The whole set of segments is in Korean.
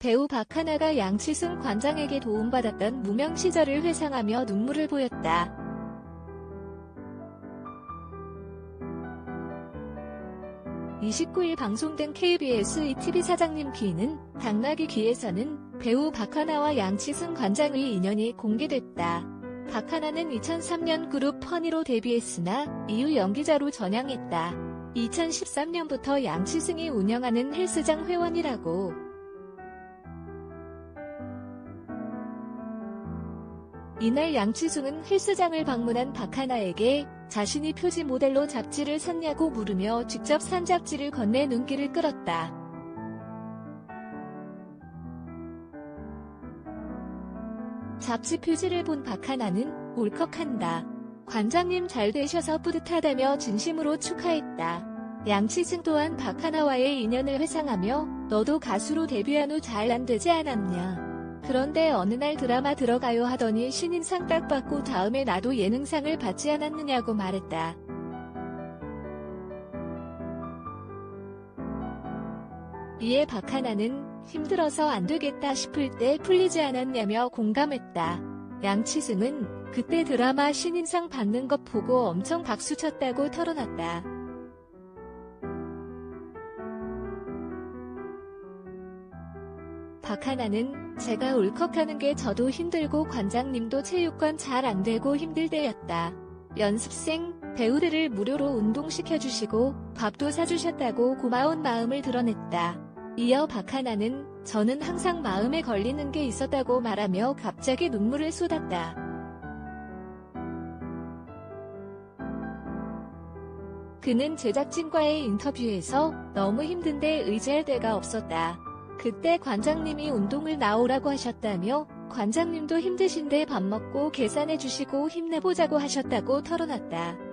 배우 박하나가 양치승 관장에게 도움받았던 무명 시절을 회상하며 눈물을 보였다. (29일) 방송된 KBS ETV 사장님 귀는 당나귀 귀에서는 배우 박하나와 양치승 관장의 인연이 공개됐다. 박하나는 2003년 그룹 퍼니로 데뷔했으나 이후 연기자로 전향했다. 2013년부터 양치승이 운영하는 헬스장 회원이라고. 이날 양치승은 헬스장을 방문한 박하나에게 자신이 표지 모델로 잡지를 샀냐고 물으며 직접 산 잡지를 건네 눈길을 끌었다. 잡지 표지를 본 박하나는 울컥한다. 관장님 잘 되셔서 뿌듯하다며 진심으로 축하했다. 양치승 또한 박하나와의 인연을 회상하며 너도 가수로 데뷔한 후 잘 안 되지 않았냐. 그런데 어느 날 드라마 들어가요 하더니 신인상 딱 받고 다음에 나도 예능상을 받지 않았느냐고 말했다. 이에 박하나는 힘들어서 안 되겠다 싶을 때 풀리지 않았냐며 공감했다. 양치승은 그때 드라마 신인상 받는 것 보고 엄청 박수쳤다고 털어놨다. 박하나는 제가 울컥하는 게 저도 힘들고 관장님도 체육관 잘 안 되고 힘들 때였다. 연습생, 배우들을 무료로 운동시켜주시고 밥도 사주셨다고 고마운 마음을 드러냈다. 이어 박하나는 저는 항상 마음에 걸리는 게 있었다고 말하며 갑자기 눈물을 쏟았다. 그는 제작진과의 인터뷰에서 너무 힘든데 의지할 데가 없었다. 그때 관장님이 운동을 나오라고 하셨다며 관장님도 힘드신데 밥 먹고 계산해 주시고 힘내보자고 하셨다고 털어놨다.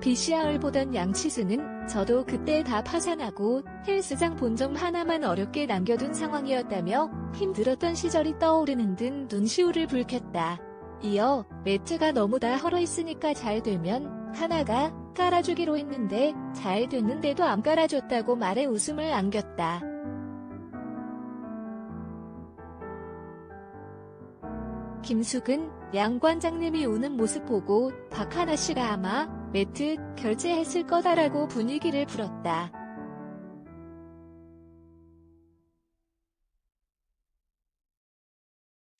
BCR을 보던 양치승은 저도 그때 다 파산하고 헬스장 본점 하나만 어렵게 남겨둔 상황이었다며 힘들었던 시절이 떠오르는 듯 눈시울을 붉혔다. 이어 매트가 너무 다 헐어있으니까 잘 되면 하나가 깔아주기로 했는데 잘 됐는데도 안 깔아줬다고 말해 웃음을 안겼다. 김숙은 양 관장님이 우는 모습 보고 박하나 씨가 아마 매트 결제했을 거다라고 분위기를 풀었다.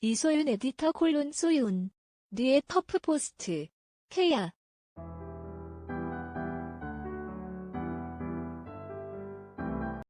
이소윤 에디터 콜론 소윤. 뉘의 터프 포스트. 케야.